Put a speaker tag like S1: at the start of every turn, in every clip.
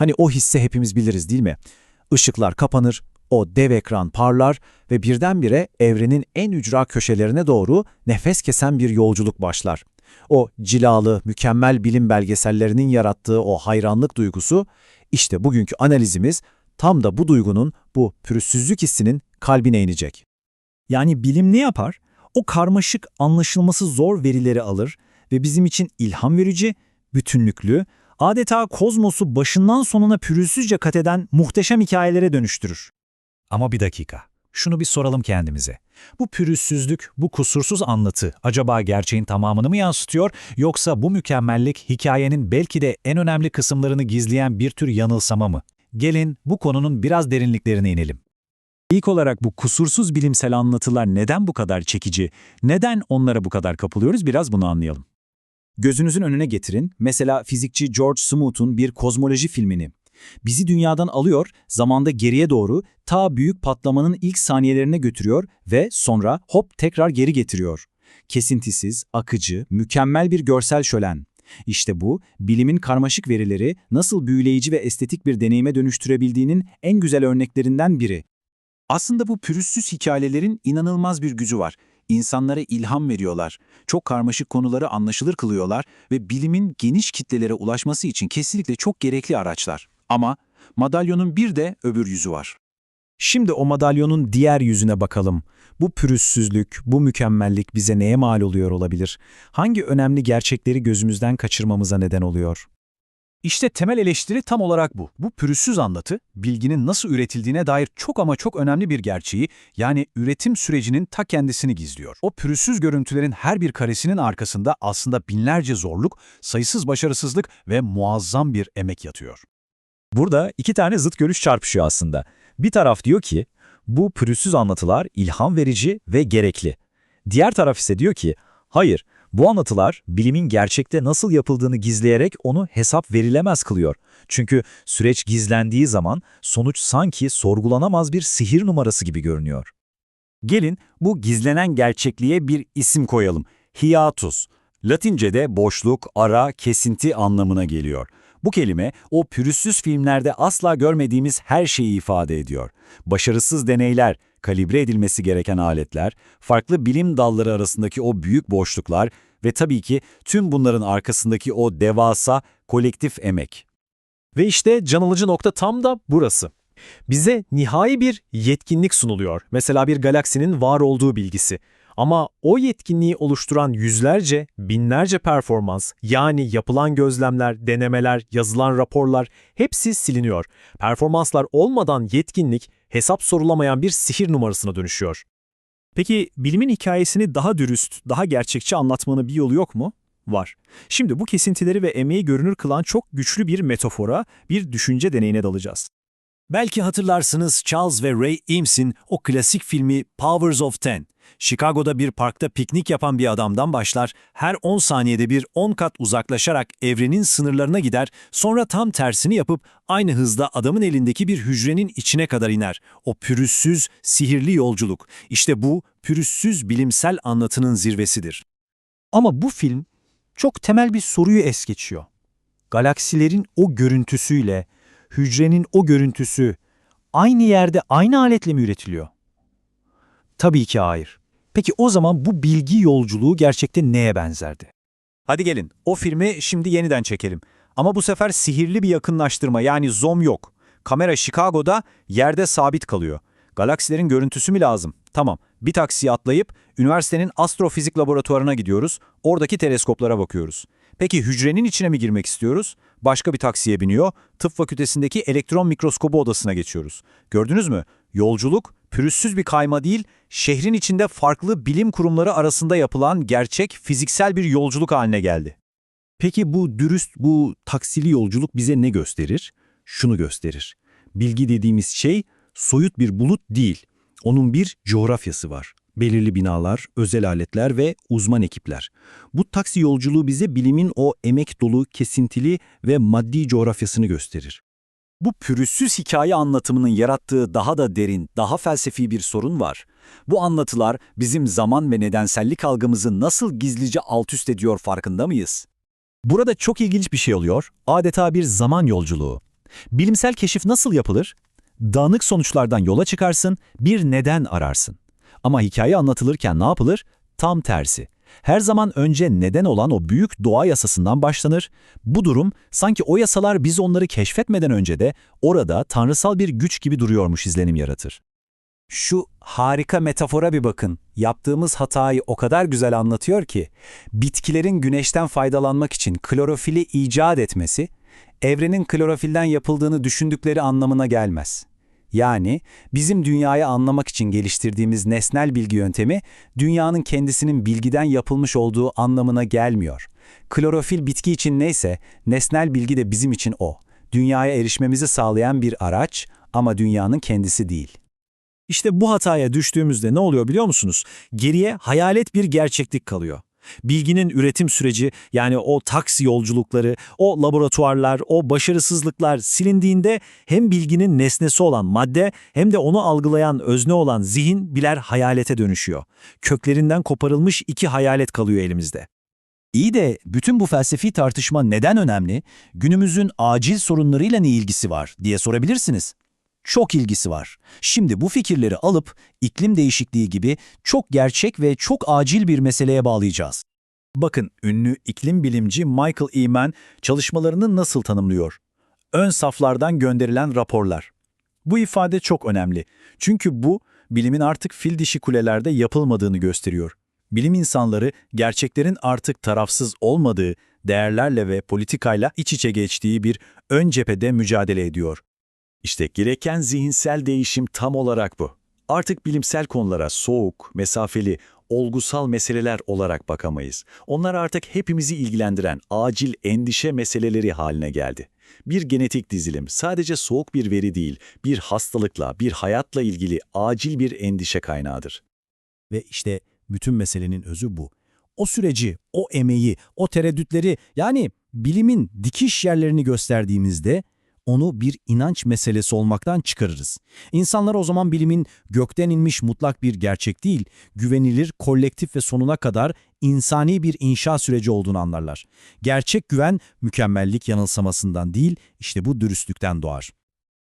S1: Hani o hisse hepimiz biliriz değil mi? Işıklar kapanır, o dev ekran parlar ve birdenbire evrenin en ücra köşelerine doğru nefes kesen bir yolculuk başlar. O cilalı, mükemmel bilim belgesellerinin yarattığı o hayranlık duygusu, işte bugünkü analizimiz tam da bu duygunun, bu pürüzsüzlük hissinin kalbine inecek.
S2: Yani bilim ne yapar? O karmaşık, anlaşılması zor verileri alır ve bizim için ilham verici, bütünlüklü, adeta kozmosu başından sonuna pürüzsüzce kat eden muhteşem hikayelere dönüştürür. Ama bir dakika, şunu bir soralım kendimize. Bu pürüzsüzlük, bu kusursuz anlatı acaba gerçeğin tamamını mı yansıtıyor yoksa bu mükemmellik hikayenin belki de en önemli kısımlarını gizleyen bir tür yanılsama mı? Gelin bu konunun biraz derinliklerine inelim. İlk olarak bu kusursuz bilimsel anlatılar neden bu kadar çekici, neden onlara bu kadar kapılıyoruz biraz bunu anlayalım.
S1: Gözünüzün önüne getirin, mesela fizikçi George Smoot'un bir kozmoloji filmini. Bizi dünyadan alıyor, zamanda geriye doğru ta büyük patlamanın ilk saniyelerine götürüyor ve sonra hop tekrar geri getiriyor. Kesintisiz, akıcı, mükemmel bir görsel şölen. İşte bu, bilimin karmaşık verileri nasıl büyüleyici ve estetik bir deneyime dönüştürebildiğinin en güzel örneklerinden biri.
S3: Aslında bu pürüzsüz hikayelerin inanılmaz bir gücü var. İnsanlara ilham veriyorlar, çok karmaşık konuları anlaşılır kılıyorlar ve bilimin geniş kitlelere ulaşması için kesinlikle çok gerekli araçlar. Ama madalyonun bir de öbür yüzü var.
S1: Şimdi o madalyonun diğer yüzüne bakalım. Bu pürüzsüzlük, bu mükemmellik bize neye mal oluyor olabilir? Hangi önemli gerçekleri gözümüzden kaçırmamıza neden oluyor?
S3: İşte temel eleştiri tam olarak bu. Bu pürüzsüz anlatı, bilginin nasıl üretildiğine dair çok ama çok önemli bir gerçeği, yani üretim sürecinin ta kendisini gizliyor. O pürüzsüz görüntülerin her bir karesinin arkasında aslında binlerce zorluk, sayısız başarısızlık ve muazzam bir emek yatıyor.
S2: Burada iki tane zıt görüş çarpışıyor aslında. Bir taraf diyor ki, bu pürüzsüz anlatılar ilham verici ve gerekli. Diğer taraf ise diyor ki, hayır, bu anlatılar bilimin gerçekte nasıl yapıldığını gizleyerek onu hesap verilemez kılıyor. Çünkü süreç gizlendiği zaman sonuç sanki sorgulanamaz bir sihir numarası gibi görünüyor.
S4: Gelin bu gizlenen gerçekliğe bir isim koyalım. Hiatus. Latince'de boşluk, ara, kesinti anlamına geliyor. Bu kelime o pürüzsüz filmlerde asla görmediğimiz her şeyi ifade ediyor. Başarısız deneyler, kalibre edilmesi gereken aletler, farklı bilim dalları arasındaki o büyük boşluklar ve tabii ki tüm bunların arkasındaki o devasa kolektif emek.
S5: Ve işte can alıcı nokta tam da burası. Bize nihai bir yetkinlik sunuluyor. Mesela bir galaksinin var olduğu bilgisi. Ama o yetkinliği oluşturan yüzlerce, binlerce performans, yani yapılan gözlemler, denemeler, yazılan raporlar hepsi siliniyor. Performanslar olmadan yetkinlik hesap sorulamayan bir sihir numarasına dönüşüyor. Peki bilimin hikayesini daha dürüst, daha gerçekçi anlatmanın bir yolu yok mu? Var. Şimdi bu kesintileri ve emeği görünür kılan çok güçlü bir metafora, bir düşünce deneyine dalacağız.
S4: Belki hatırlarsınız Charles ve Ray Eames'in o klasik filmi Powers of Ten. Chicago'da bir parkta piknik yapan bir adamdan başlar, her 10 saniyede bir 10 kat uzaklaşarak evrenin sınırlarına gider, sonra tam tersini yapıp aynı hızda adamın elindeki bir hücrenin içine kadar iner. O pürüzsüz, sihirli yolculuk. İşte bu pürüzsüz bilimsel anlatının zirvesidir.
S2: Ama bu film çok temel bir soruyu es geçiyor. Galaksilerin o görüntüsüyle, hücrenin o görüntüsü aynı yerde aynı aletle mi üretiliyor? Tabii ki hayır. Peki o zaman bu bilgi yolculuğu gerçekte neye benzerdi?
S3: Hadi gelin, o filmi şimdi yeniden çekelim. Ama bu sefer sihirli bir yakınlaştırma yani zoom yok. Kamera Chicago'da yerde sabit kalıyor. Galaksilerin görüntüsü mü lazım? Tamam, bir taksiye atlayıp üniversitenin astrofizik laboratuvarına gidiyoruz. Oradaki teleskoplara bakıyoruz. Peki hücrenin içine mi girmek istiyoruz? Başka bir taksiye biniyor. Tıp fakültesindeki elektron mikroskobu odasına geçiyoruz. Gördünüz mü? Yolculuk pürüzsüz bir kayma değil, şehrin içinde farklı bilim kurumları arasında yapılan gerçek fiziksel bir yolculuk haline geldi.
S6: Peki bu dürüst, bu taksili yolculuk bize ne gösterir? Şunu gösterir. Bilgi dediğimiz şey soyut bir bulut değil. Onun bir coğrafyası var. Belirli binalar, özel aletler ve uzman ekipler. Bu taksi yolculuğu bize bilimin o emek dolu, kesintili ve maddi coğrafyasını gösterir.
S4: Bu pürüzsüz hikaye anlatımının yarattığı daha da derin, daha felsefi bir sorun var. Bu anlatılar bizim zaman ve nedensellik algımızı nasıl gizlice altüst ediyor farkında mıyız?
S2: Burada çok ilginç bir şey oluyor. Adeta bir zaman yolculuğu.
S1: Bilimsel keşif nasıl yapılır? Dağınık sonuçlardan yola çıkarsın, bir neden ararsın. Ama hikaye anlatılırken ne yapılır? Tam tersi. Her zaman önce neden olan o büyük doğa yasasından başlanır. Bu durum sanki o yasalar biz onları keşfetmeden önce de orada tanrısal bir güç gibi duruyormuş izlenim yaratır.
S3: Şu harika metafora bir bakın. Yaptığımız hatayı o kadar güzel anlatıyor ki, bitkilerin güneşten faydalanmak için klorofili icat etmesi, evrenin klorofilden yapıldığını düşündükleri anlamına gelmez. Yani bizim dünyayı anlamak için geliştirdiğimiz nesnel bilgi yöntemi, dünyanın kendisinin bilgiden yapılmış olduğu anlamına gelmiyor. Klorofil bitki için neyse, nesnel bilgi de bizim için o. Dünyaya erişmemizi sağlayan bir araç ama dünyanın kendisi değil.
S2: İşte bu hataya düştüğümüzde ne oluyor biliyor musunuz? Geriye hayalet bir gerçeklik kalıyor. Bilginin üretim süreci yani o taksi yolculukları, o laboratuvarlar, o başarısızlıklar silindiğinde hem bilginin nesnesi olan madde hem de onu algılayan özne olan zihin birer hayalete dönüşüyor. Köklerinden koparılmış iki hayalet kalıyor elimizde.
S1: İyi de bütün bu felsefi tartışma neden önemli? Günümüzün acil sorunlarıyla ne ilgisi var diye sorabilirsiniz. Çok ilgisi var. Şimdi bu fikirleri alıp iklim değişikliği gibi çok gerçek ve çok acil bir meseleye bağlayacağız.
S2: Bakın ünlü iklim bilimci Michael Eman çalışmalarını nasıl tanımlıyor? Ön saflardan gönderilen raporlar. Bu ifade çok önemli. Çünkü bu, bilimin artık fil dişi kulelerde yapılmadığını gösteriyor. Bilim insanları gerçeklerin artık tarafsız olmadığı, değerlerle ve politikayla iç içe geçtiği bir ön cephede mücadele ediyor.
S4: İşte gereken zihinsel değişim tam olarak bu. Artık bilimsel konulara soğuk, mesafeli, olgusal meseleler olarak bakamayız. Onlar artık hepimizi ilgilendiren acil endişe meseleleri haline geldi. Bir genetik dizilim sadece soğuk bir veri değil, bir hastalıkla, bir hayatla ilgili acil bir endişe kaynağıdır.
S1: Ve işte bütün meselenin özü bu. O süreci, o emeği, o tereddütleri yani bilimin dikiş yerlerini gösterdiğimizde onu bir inanç meselesi olmaktan çıkarırız. İnsanlar o zaman bilimin gökten inmiş mutlak bir gerçek değil, güvenilir, kolektif ve sonuna kadar insani bir inşa süreci olduğunu anlarlar. Gerçek güven mükemmellik yanılsamasından değil, işte bu dürüstlükten doğar.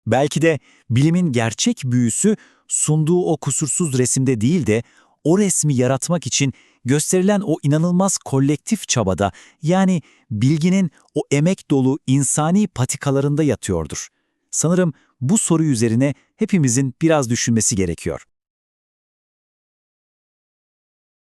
S1: Belki de bilimin gerçek büyüsü sunduğu o kusursuz resimde değil de o resmi yaratmak için gösterilen o inanılmaz kolektif çabada yani bilginin o emek dolu insani patikalarında yatıyordur. Sanırım bu soru üzerine hepimizin biraz düşünmesi gerekiyor.